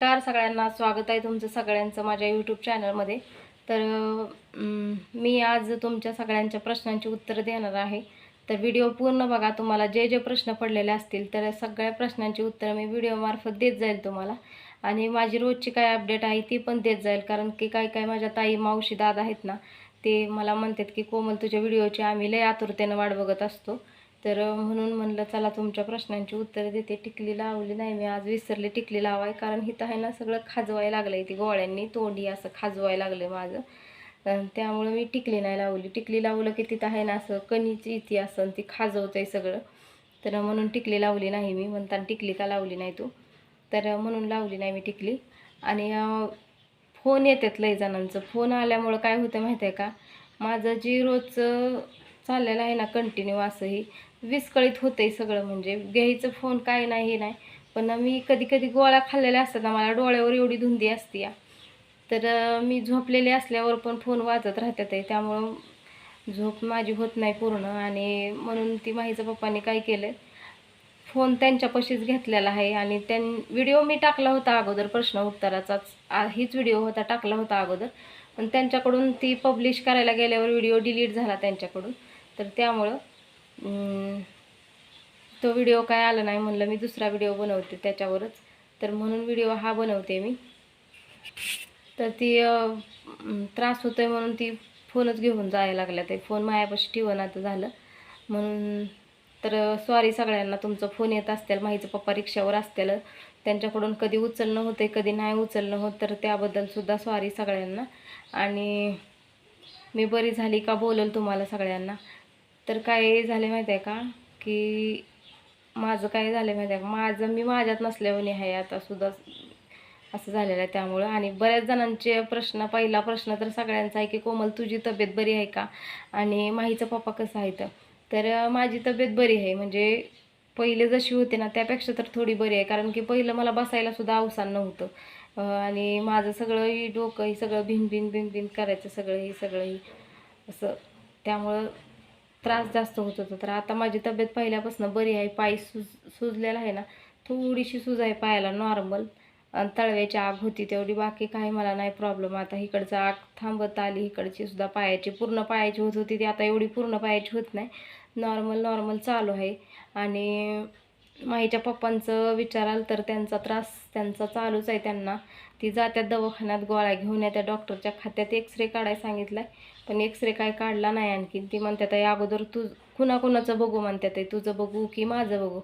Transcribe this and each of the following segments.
नमस्कार सगळ्यांना. स्वागत आहे तुमचं सगळ्यांचं माझ्या यूट्यूब चॅनलमध्ये तर मी आज तुमच्या सगळ्यांच्या प्रश्नांची उत्तरं देणार आहे. तर व्हिडिओ पूर्ण बघा. तुम्हाला जे जे प्रश्न पडलेले असतील तर सगळ्या प्रश्नांची उत्तरं मी व्हिडिओमार्फत देत जाईल तुम्हाला. आणि माझी रोजची काय अपडेट आहे ती पण देत जाईल. कारण की काय काय माझ्या ताई मावशी दादा आहेत ना ते मला म्हणतात की कोमल तुझ्या व्हिडिओची आम्ही लय आतुरतेनं वाट बघत असतो. तर म्हणून म्हणलं चला तुमच्या प्रश्नांची उत्तरं देते. टिकली लावली नाही मी आज. विसरले टिकली लावाय. कारण हिथं आहे ना सगळं खाजवायला लागलंय ती गोळ्यांनी. तोंडी असं खाजवायला लागलं माझं. त्यामुळं मी टिकली नाही लावली. टिकली लावलं की तिथं आहे ना असं कणीची इथे असं ती खाजवतंय सगळं. तर म्हणून टिकली लावली नाही मी. म्हणताना टिकली का लावली नाही तू? तर म्हणून लावली नाही मी टिकली. आणि फोन येतात लय जणांचं. फोन आल्यामुळं काय होतं माहिती आहे का? माझं जे रोजचं चाललेलं आहे ना कंटिन्यू असंही. विस्कळीत होतंय सगळं म्हणजे. घ्यायचं फोन काय नाही हे नाही. पण मी कधी कधी गोळ्या खाल्लेल्या असतात ना मला डोळ्यावर एवढी धुंदी असते या. तर मी झोपलेले असल्यावर पण फोन वाजत राहतात आहे. त्यामुळं झोप माझी होत नाही पूर्ण. आणि म्हणून ती माहीचं पप्पाने काय केलं फोन त्यांच्यापाशीच घेतलेला आहे. आणि त्यां व्हिडिओ मी टाकला होता अगोदर प्रश्न उत्तराचाच. हीच व्हिडिओ होता टाकला होता अगोदर. पण त्यांच्याकडून ती पब्लिश करायला गेल्यावर व्हिडिओ डिलीट झाला त्यांच्याकडून. तर त्यामुळं तो व्हिडिओ काय आला नाही म्हणलं मी दुसरा व्हिडिओ बनवते त्याच्यावरच. तर म्हणून व्हिडिओ हा बनवते मी. तर ती त्रास होतो आहे म्हणून ती फोनच घेऊन जायला लागल्या. ते फोन मायापाशी ठेवून आता झालं. म्हणून तर सॉरी सगळ्यांना तुमचं फोन येत असतील माहीचं पप्पा रिक्षावर असतील त्यांच्याकडून कधी उचलणं होते कधी नाही उचलणं होत तर त्याबद्दलसुद्धा सॉरी सगळ्यांना. आणि मी बरी झाली का बोलल तुम्हाला सगळ्यांना. तर काय झाले माहिती आहे का? की माझं काय झालं माहिती आहे का? माझं मी माझ्यात नसल्यावर आहे आता सुद्धा. असं झालेलं आहे त्यामुळं. आणि बऱ्याच जणांचे प्रश्न पहिला प्रश्न तर सगळ्यांचा आहे की कोमल तुझी तब्येत बरी आहे का? आणि माहीचा पप्पा कसं आहे तर माझी तब्येत बरी आहे. म्हणजे पहिले जशी होते ना त्यापेक्षा तर थोडी बरी आहे. कारण की पहिलं मला बसायला सुद्धा अवसान नव्हतं. आणि माझं सगळं ही डोकं ही सगळं भिन भिन भिन भिन करायचं सगळं ही सगळं ही असं. त्यामुळं त्रास जास्त होत होता. तर आता माझी तब्येत पहिल्यापासून बरी आहे. पाय सुज सुजलेला आहे ना. थोडीशी सुज आहे पायाला नॉर्मल आणि तळव्याची आग होती तेवढी. बाकी काही मला नाही प्रॉब्लेम आता इकडचं आग थांबत आली. इकडची सुद्धा पायाची पूर्ण पायाची होत होती ती. आता एवढी पूर्ण पायाची होत नाही. नॉर्मल नॉर्मल चालू आहे. आणि माईच्या पप्पांचं विचाराल तर त्यांचा त्रास त्यांचा चालूच आहे त्यांना. ती जात्यात दवाखान्यात गोळ्या घेऊन येत्या डॉक्टरच्या खात्यात एक्सरे काढायला सांगितलं पण एक्सरे काय काढला नाही आणखीन. ती म्हणतात आहे अगोदर तू कुणाकुणाचं बघू म्हणतात आहे तुझं बघू की माझं बघू.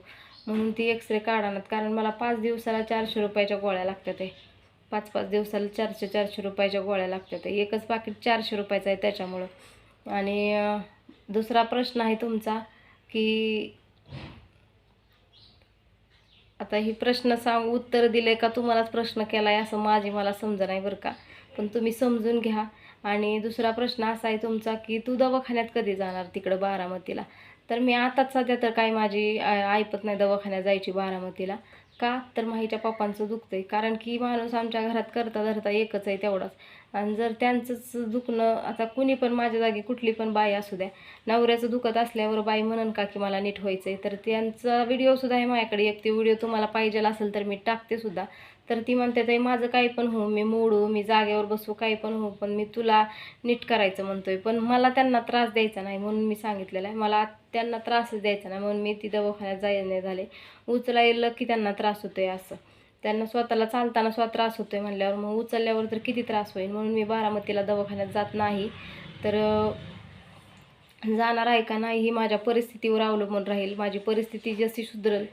म्हणून ती एक्सरे काढणार कारण मला पाच दिवसाला चारशे रुपयाच्या गोळ्या लागतात आहे पाच पाच दिवसाला चारशे चारशे रुपयाच्या गोळ्या लागतात आहे एकच पाकिट चारशे रुपयाचं आहे त्याच्यामुळं. आणि दुसरा प्रश्न आहे तुमचा की आता ही प्रश्न सांग उत्तर दिले का तुम्हालाच प्रश्न केला आहे असं माझी मला समजा नाही बरं का. पण तुम्ही समजून घ्या. आणि दुसरा प्रश्न असा आहे तुमचा की तू दवाखान्यात कधी जाणार तिकडं बारामतीला? तर मी आताच सध्या तर काही माझी ऐपत नाही दवाखान्यात जायची बारामतीला. का? तर माहीच्या पप्पांचं दुखतंय. कारण की माणूस आमच्या घरात करता धरता एकच आहे तेवढाच. आणि जर त्यांचंच दुखणं आता कुणी पण माझ्या जागी कुठली पण बाई असू द्या नवऱ्याचं दुखत असल्यावर बाई म्हणन का की मला नीट व्हायचं आहे तर त्यांचा व्हिडिओसुद्धा आहे माझ्याकडे. एक ते व्हिडिओ तुम्हाला पाहिजे असेल तर मी टाकते सुद्धा. तर ती म्हणते ताई माझं काही पण हो मी मोडू मी जागेवर बसू काही पण हो पण मी तुला नीट करायचं म्हणतोय. पण मला त्यांना त्रास द्यायचा नाही म्हणून मी सांगितलेलं आहे. मला त्यांना त्रासच द्यायचा नाही म्हणून मी ती दवाखान्यात जायला नाही झाले. उचलायला की त्यांना त्रास होतोय असं. त्यांना स्वतःला चालताना स्वतः त्रास होतोय म्हणल्यावर मग उचलल्यावर तर किती त्रास होईल? म्हणून मी बारामतीला दवाखान्यात जात नाही. तर जाणार आहे का नाही ही माझ्या परिस्थितीवर अवलंबून राहील. माझी परिस्थिती जशी सुधरल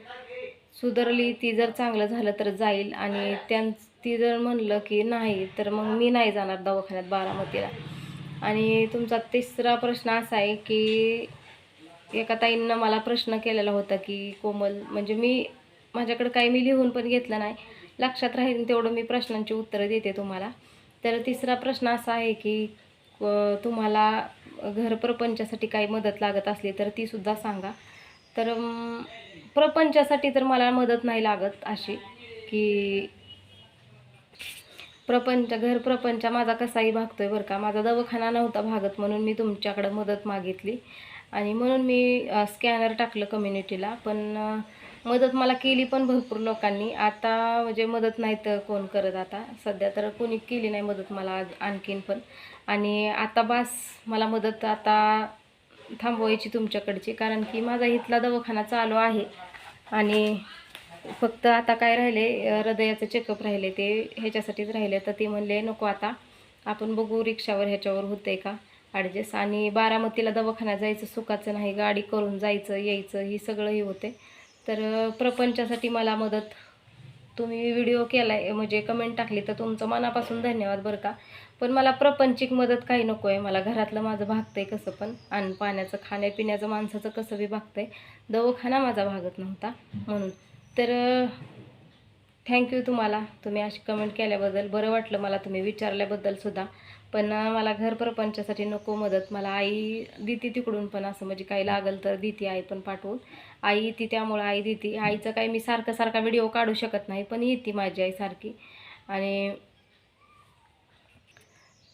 सुधारली ती जर चांगलं झालं तर जाईल. आणि त्यां ती जर म्हणलं की नाही तर मग मी नाही जाणार दवाखान्यात बारामतीला. आणि तुमचा तिसरा प्रश्न असा आहे की एका ताईंनं मला प्रश्न केलेला होता की कोमल म्हणजे मी माझ्याकडे काही मी लिहून पण घेतलं नाही. लक्षात राहील तेवढं मी प्रश्नांची उत्तरं देते तुम्हाला. तर तिसरा प्रश्न असा आहे की तुम्हाला घरप्रपंचासाठी काही मदत लागत असली तर तीसुद्धा सांगा. तर प्रपंचासाठी तर मला मदत नाही लागत अशी की प्रपंच घर प्रपंच माझा कसाही भागतोय बरं का. माझा दवाखाना नव्हता भागत म्हणून मी तुमच्याकडं मदत मागितली. आणि म्हणून मी स्कॅनर टाकलं कम्युनिटीला पण मदत मला केली पण भरपूर लोकांनी. आता म्हणजे मदत नाही तर कोण करत आता? सध्या तर कोणी केली नाही मदत मला आणखीन पण. आणि आता बास मला मदत आता थांबवायची तुमच्याकडची कारण की माझा इथला दवाखाना चालू आहे. आणि फक्त आता काय राहिले हृदयाचं चेकअप राहिले ते ह्याच्यासाठीच राहिले. तर ते म्हणले नको आता आपण बघू रिक्षावर ह्याच्यावर होतंय का ॲडजस्ट आणि बारामतीला दवाखान्यात जायचं सुखाचं नाही गाडी करून जायचं यायचं ही सगळं हे होते. तर प्रपंचासाठी मला मदत तुम्ही व्हिडिओ केला आहे म्हणजे कमेंट टाकली तर तुमचं मनापासून धन्यवाद बरं का. पण मला प्रपंचिक मदत काही नको आहे मला घरातलं माझं भागतंय कसं पण. अन्न पाण्याचं खाण्यापिण्याचं माणसाचं कसं बी भागतंय. दवाखाना माझा भागत नव्हता म्हणून. तर थँक्यू तुम्हाला. तुम्ही अशी कमेंट केल्याबद्दल. बरं वाटलं मला तुम्ही विचारल्याबद्दलसुद्धा पण मला घर प्रपंचासाठी नको मदत. मला आई देते तिकडून पण असं. म्हणजे काही लागल तर देते आई पण पाठवून. आई येते त्यामुळं आई देते. आईचं काही मी सारखं सारखा व्हिडिओ काढू शकत नाही. पण येते माझी आई सारखी. आणि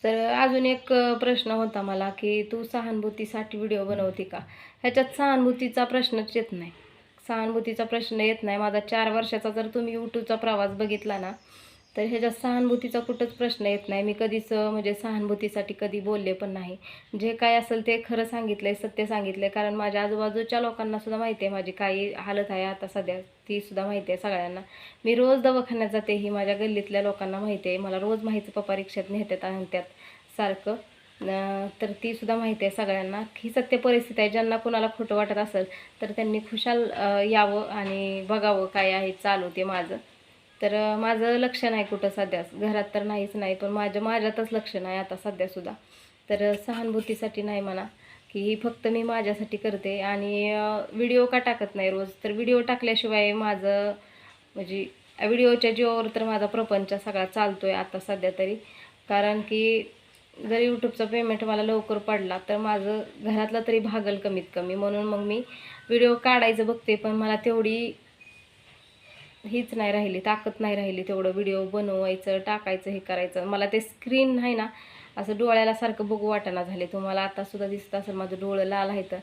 तर अजून एक प्रश्न होता मला की तू सहानुभूतीसाठी व्हिडिओ बनवते का? ह्याच्यात सहानुभूतीचा प्रश्नच येत नाही. सहानुभूतीचा प्रश्न येत नाही. माझा चार वर्षाचा जर तुम्ही यूट्यूबचा प्रवास बघितला ना तर ह्याच्यात सहानुभूतीचा कुठंच प्रश्न येत नाही. मी कधीच म्हणजे सहानुभूतीसाठी कधी बोलले पण नाही. जे काय असेल ते खरं सांगितलंय सत्य सांगितलंय. कारण माझ्या आजूबाजूच्या लोकांना सुद्धा माहिती आहे माझी काही हालत आहे आता सध्या ती सुद्धा माहिती आहे सगळ्यांना. मी रोज दवाखान्यात जाते ही माझ्या गल्लीतल्या लोकांना माहिती आहे. मला रोज माहिती पप्पा रिक्षात नेतात आणतात सारखं. तर ती सुद्धा माहिती आहे सगळ्यांना. ही सत्य परिस्थिती आहे ज्यांना कुणाला खोटं वाटत असेल तर त्यांनी खुशाल यावं आणि बघावं काय आहे चालू ते माझं. तर माझं लक्ष नाही कुठं सध्या. घरात तर नाहीच नाही पण माझ्या माझ्यातच लक्ष नाही आता सध्यासुद्धा तर सहानुभूतीसाठी नाही म्हणा की ही फक्त मी माझ्यासाठी करते आणि व्हिडिओ का टाकत नाही रोज. तर व्हिडिओ टाकल्याशिवाय माझं म्हणजे व्हिडिओच्या जीवावर तर माझा प्रपंच सगळा चालतो आहे आता सध्या तरी. कारण की जर यूट्यूबचा पेमेंट मला लवकर पडला तर माझं घरातलं तरी भागल कमीत कमी. म्हणून मग मी व्हिडिओ काढायचं बघते पण मला तेवढी हीच नाही राहिली ताकद नाही राहिली तेवढं व्हिडिओ बनवायचं टाकायचं हे करायचं. मला ते स्क्रीन नाही ना असं डोळ्याला सारखं बघू वाटाणा झाले. तुम्हाला आतासुद्धा दिसत असेल माझं डोळं लाल आहे तर.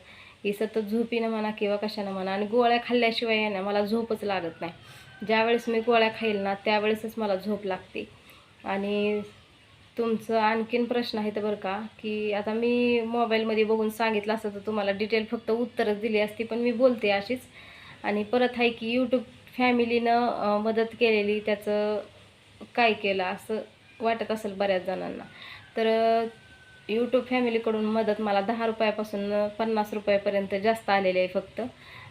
ही सतत झोपीनं म्हणा किंवा कशानं म्हणा आणि गोळ्या खाल्ल्याशिवाय आहे ना मला झोपच लागत नाही. ज्यावेळेस मी गोळ्या खाईल ना त्यावेळेसच मला झोप लागते. आणि तुमचं आणखीन प्रश्न आहे तर बरं का की आता मी मोबाईलमध्ये बघून सांगितलं असतं तर तुम्हाला डिटेल फक्त उत्तरच दिली असती पण मी बोलते अशीच. आणि परत आहे की यूट्यूब फॅमिलीनं मदत केलेली त्याचं काय केलं असं वाटत असेल बऱ्याच जणांना. तर यूट्यूब फॅमिलीकडून मदत मला दहा रुपयापासून पन्नास रुपयापर्यंत जास्त आलेली आहे फक्त.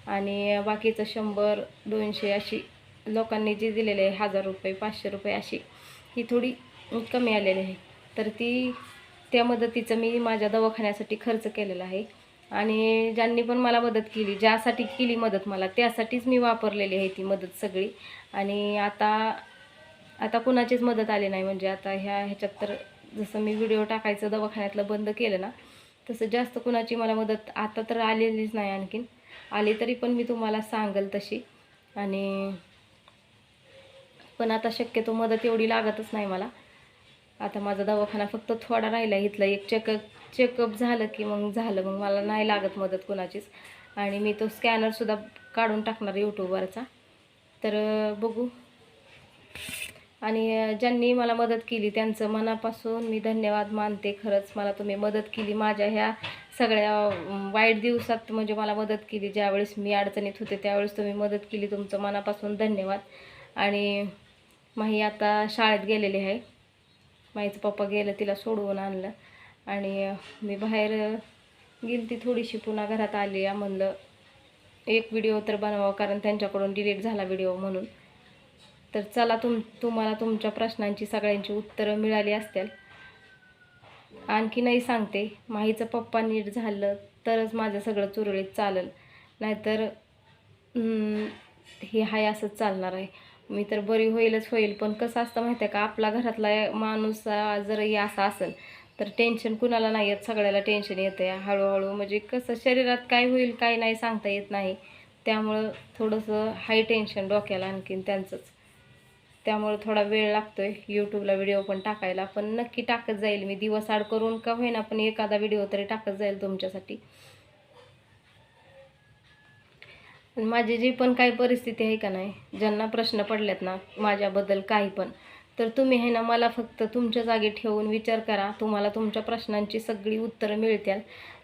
आणि बाकीचं शंभर दोनशे अशी लोकांनी जी दिलेली आहे हजार रुपये पाचशे रुपये अशी ही थोडी कमी आलेली आहे. तर ती त्या मदतीचं मी माझ्या दवाखान्यासाठी खर्च केलेला आहे. आणि ज्यांनी पण मला मदत केली ज्यासाठी केली मदत मला त्यासाठीच मी वापरलेली आहे ती मदत सगळी. आणि आता आता कुणाचीच मदत आली नाही. म्हणजे आता ह्या ह्याच्यात तर जसं मी व्हिडिओ टाकायचं दवाखान्यातलं बंद केलं ना तसं जास्त कुणाची मला मदत आता तर आलेलीच नाही आणखीन. आली तरी पण मी तुम्हाला सांगेल तशी. आणि पण आता शक्यतो मदत एवढी लागतच नाही मला. आता माझा दवाखाना फक्त थोडा राहिला इथला एक चेकअप चेकअप झालं की मग झालं मग मला नाही लागत मदत कोणाचीच. आणि मी तो स्कॅनरसुद्धा काढून टाकणार यूट्यूबवरचा तर बघू. आणि ज्यांनी मला मदत केली त्यांचं मनापासून मी धन्यवाद मानते खरंच. मला तुम्ही मदत केली. माझ्या ह्या सगळ्या वाईट दिवसात म्हणजे मला मदत केली. ज्यावेळेस मी अडचणीत होते त्यावेळेस तुम्ही मदत केली. तुमचं मनापासून धन्यवाद. आणि माही आता शाळेत गेलेली आहे. माईचं पप्पा गेलं तिला सोडवून आणलं. आणि मी बाहेर गेली ती थोडीशी पुन्हा घरात आली आहे म्हणलं एक व्हिडिओ तर बनवावं कारण त्यांच्याकडून डिलीट झाला व्हिडिओ म्हणून. तर चला तुम तुम्हाला तुमच्या प्रश्नांची सगळ्यांची उत्तरं मिळाली असतील. आणखी नाही सांगते माहीचं पप्पा नीट झालं तरच माझं सगळं चुरळीत चालेल. नाहीतर हे हाय असंच चालणार आहे. मी तर बरी होईलच होईल पण कसं असतं माहिती आहे का आपला घरातला माणूस जरही असा असेल तर टेन्शन कुणाला नाही येत सगळ्याला टेन्शन येतं आहे हळूहळू. म्हणजे कसं शरीरात काय होईल काय नाही सांगता येत नाही. त्यामुळं थोडंसं हाय टेन्शन डोक्याला आणखीन त्यांचंच. त्यामुळं थोडा वेळ लागतोय यूट्यूबला व्हिडिओ पण टाकायला पण नक्की टाकत जाईल मी. दिवस आड करून का होईना पण एखादा व्हिडिओ तरी टाकत जाईल तुमच्यासाठी. माझी जी पण काही परिस्थिती आहे का नाही ज्यांना प्रश्न पडलेत ना माझ्याबद्दल काही पण तर तुम्ही आहे ना मला फक्त तुमच्या जागी ठेवून विचार करा. तुम्हाला तुमच्या प्रश्नांची सगळी उत्तरं मिळतील.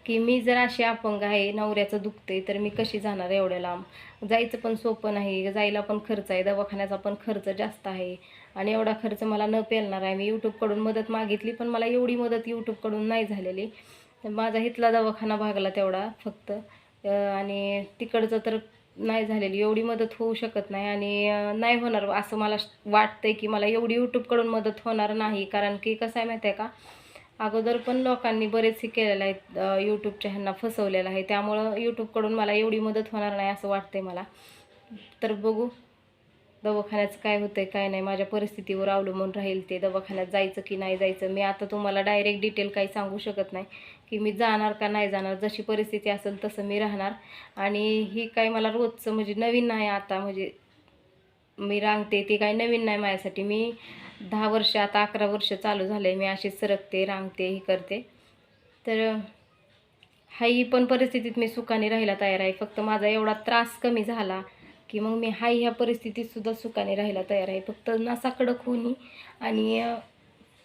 की मी जर अशी अपंग आहे नवऱ्याचं दुखते तर मी कशी जाणार एवढ्या लांब? जायचं पण सोपं नाही जायला पण खर्च आहे दवाखान्याचा पण खर्च जास्त आहे. आणि एवढा खर्च मला न पेलणार आहे. मी यूट्यूबकडून मदत मागितली पण मला एवढी मदत यूट्यूबकडून नाही झालेली. माझा इथला दवाखाना भागला तेवढा फक्त. आणि तिकडचं तर नाही झालेली एवढी मदत होऊ शकत नाही आणि नाही होणार असं मला वाटतंय की मला एवढी यूट्यूबकडून मदत होणार नाही. कारण की कसं आहे माहिती आहे का? अगोदर पण लोकांनी बरेचसे केलेलं आहे यूट्यूबच्या ह्यांना फसवलेलं आहे. त्यामुळं यूट्यूबकडून मला एवढी मदत होणार नाही असं वाटतंय मला. तर बघू दवाखान्याचं काय होतंय काय नाही. माझ्या परिस्थितीवर अवलंबून राहील ते दवाखान्यात जायचं की नाही जायचं. मी आता तुम्हाला डायरेक्ट डिटेल काही सांगू शकत नाही. की मी जाणार का नाही जाणार जशी परिस्थिती असेल तसं मी राहणार. आणि ही काय मला रोजचं म्हणजे नवीन नाही आता म्हणजे मी रांगते ती काही नवीन नाही माझ्यासाठी. मी दहा वर्ष आता अकरा वर्ष चालू झाले मी अशीच सरकते रांगते ही करते. तर हाई पण परिस्थितीत मी सुखाने राहायला तयार आहे. फक्त माझा एवढा त्रास कमी झाला की मग मी हाय ह्या परिस्थितीतसुद्धा सुखाने राहायला तयार आहे. फक्त नसा कडक होणी आणि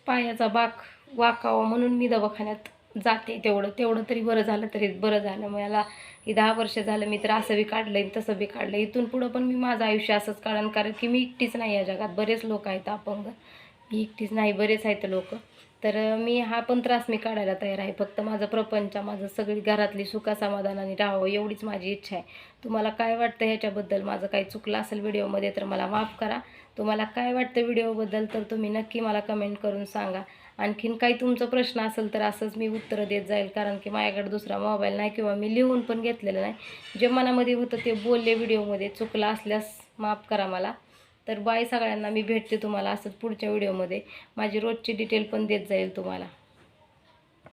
पायाचा बाक वाकावा म्हणून मी दवाखान्यात जाते तेवढं तेवढं तरी बरं झालं तरी बरं झालं. मला हे दहा वर्ष झालं मी तर असं बी काढलं आहे तसं बी काढलं इथून पुढं पण मी माझं आयुष्य असंच काढन कारण की मी एकटीच नाही या जगात. बरेच लोक आहेत अपंग. मी एकटीच नाही बरेच आहेत लोक. तर मी हा पण त्रास मी काढायला तयार आहे. फक्त माझं प्रपंच माझं सगळी घरातली सुखासमाधानाने राहावं एवढीच माझी इच्छा आहे. तुम्हाला काय वाटतं ह्याच्याबद्दल? माझं काही चुकलं असेल व्हिडिओमध्ये तर मला माफ करा. तुम्हाला काय वाटतं व्हिडिओबद्दल? तर तुम्ही नक्की मला कमेंट करून सांगा. आणखीन काही तुमचा प्रश्न असेल तर असंच मी उत्तरं देत जाईल कारण की माझ्याकडे दुसरा मोबाईल नाही किंवा मी लिहून पण घेतलेलं नाही. जे मनामध्ये होतं ते बोलले व्हिडिओमध्ये चुकलं असल्यास माफ करा मला. तर बाय सगळ्यांना मी भेटते तुम्हाला असंच पुढच्या व्हिडिओमध्ये. माझी रोजची डिटेल पण देत जाईल तुम्हाला.